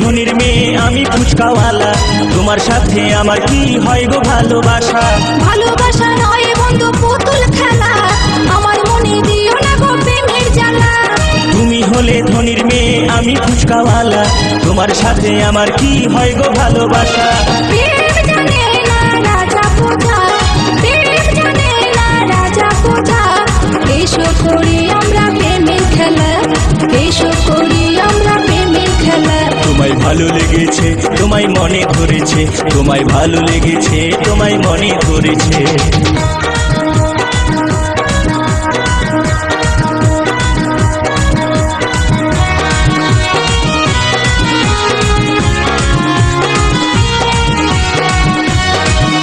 ধনির মেয়ে আমি ফুচকাওয়ালা। তোমার সাথে আমার কি হয় গো ভালোবাসা? ভালোবাসা নয় বন্ধু পুতুল খেলা। আমার মনে দিও না গো প্রেমের জ্বালা। তুমি হলে ধনির মেয়ে আমি ফুচকাওয়ালা। তোমার সাথে আমার কি হয় গো ভালোবাসা? ভালো লেগেছে তোমায় মনে করেছে তোমায় ভালো লেগেছে তোমায় মনে ধরেছে।